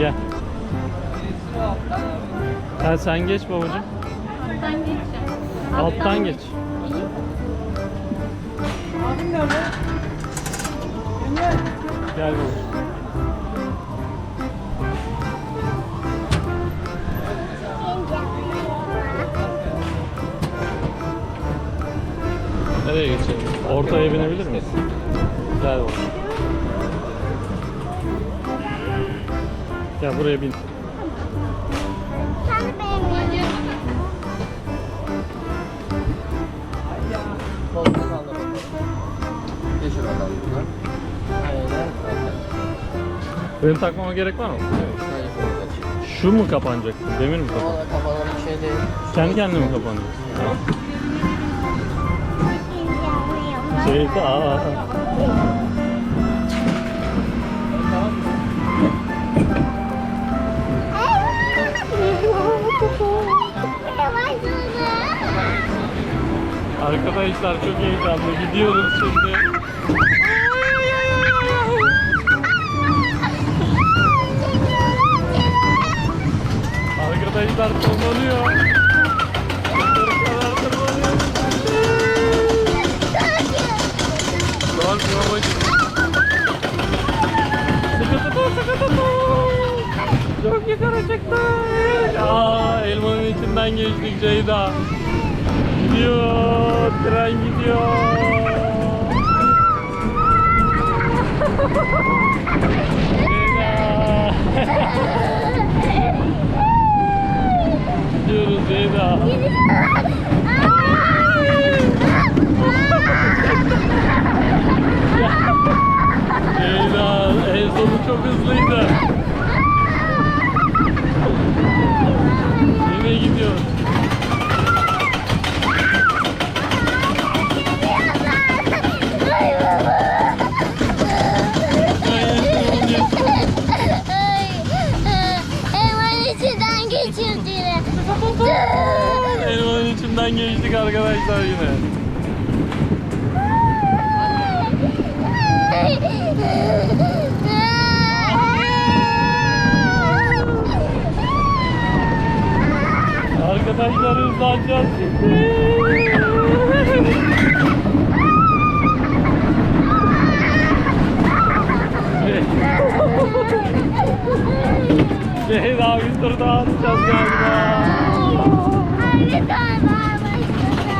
Gel. Ha, sen geç babacığım. Alttan geçeceğim. Alttan geç. Abim nerede? Emre. Gel babacığım. Nereye geçelim? Ortaya binebilir miyiz? Gel bakalım. Gel buraya bin. Sen de. Geç. Aynen. Benim takmama gerek var mı? Şu mu kapanacak? Demir mi kapanacak? Kafadan bir şey değil. Kendi kendine mi kapanıyor? Tamam. Şeyda. Arkadaşlar çok heyecanlı. Gidiyoruz şimdi. Arkadaşlar tırmanıyor. Çok yukarı çıktı. Aa, elmanın içinden geçtik Ceyda. Gidiyor. Tren gidiyor. Ceyda. Gidiyoruz Ceyda. Ceyda Elmanın içinden geçtik arkadaşlar yine. Arkadaşlar hızlanacağız şimdi. Ceyda bir tur daha atacağız galiba. Anne galiba başladı.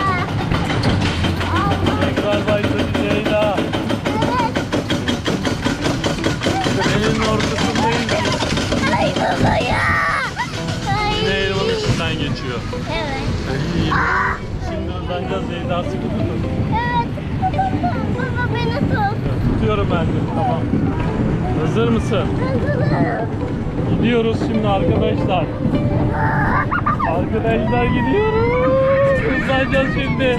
Tekrar başladı Ceyda. Trenin ortasındayız. Ay. Ay. Yine elmanın içinden geçiyor. Evet. Şimdi hızlanacağız Ceyda sıkı tutun. Evet. Baba beni tut. Tutuyorum ben de tamam. Hazır mısın? Gidiyoruz şimdi arkadaşlar. Arkadaşlar gidiyoruz. Hızlanacağız şimdi.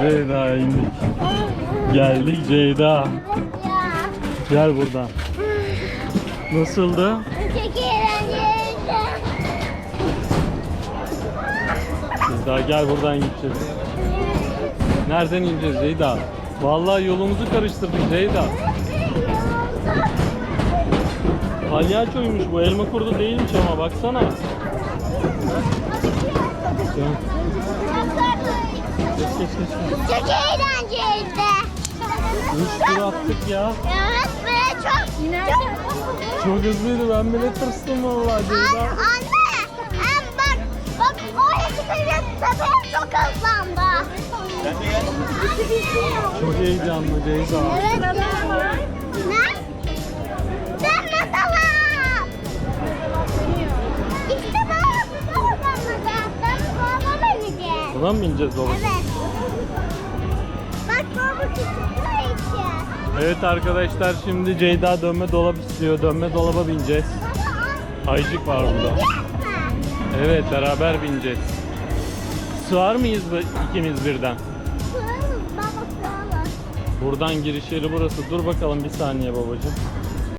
Ceyda indik. Geldik Ceyda. Gel buradan. Nasıldı? Çok Ceyda gel buradan gideceğiz. Nereden ineceğiz Ceyda? Vallahi yolumuzu karıştırdık Ceyda. Palyaçoymuş bu elma kurdu değilmiş ama baksana. Gel, Geç geç geç. Çok eğlenceliydi. Üç tur attık ya. Evet ve çok çok Çok hızlıydı ben bile tırstım vallahi Anne, Ceyda. anne, tepeye çok hızlandı. Çok heyecanlı Ceyda. Evet. Ne? Ben tamam. İşte ben oradan mı geldim? Baba bineceğiz. Buna mı bineceğiz baba? Evet. Bak baba küçükler için. Evet arkadaşlar şimdi Ceyda dönme dolap istiyor. Dönme dolaba bineceğiz. Baba Ayıcık var burada. Evet beraber bineceğiz. Sığar mıyız ikimiz birden? Sığarız baba sığarız. Buradan giriş yeri burası. Dur bakalım bir saniye babacığım.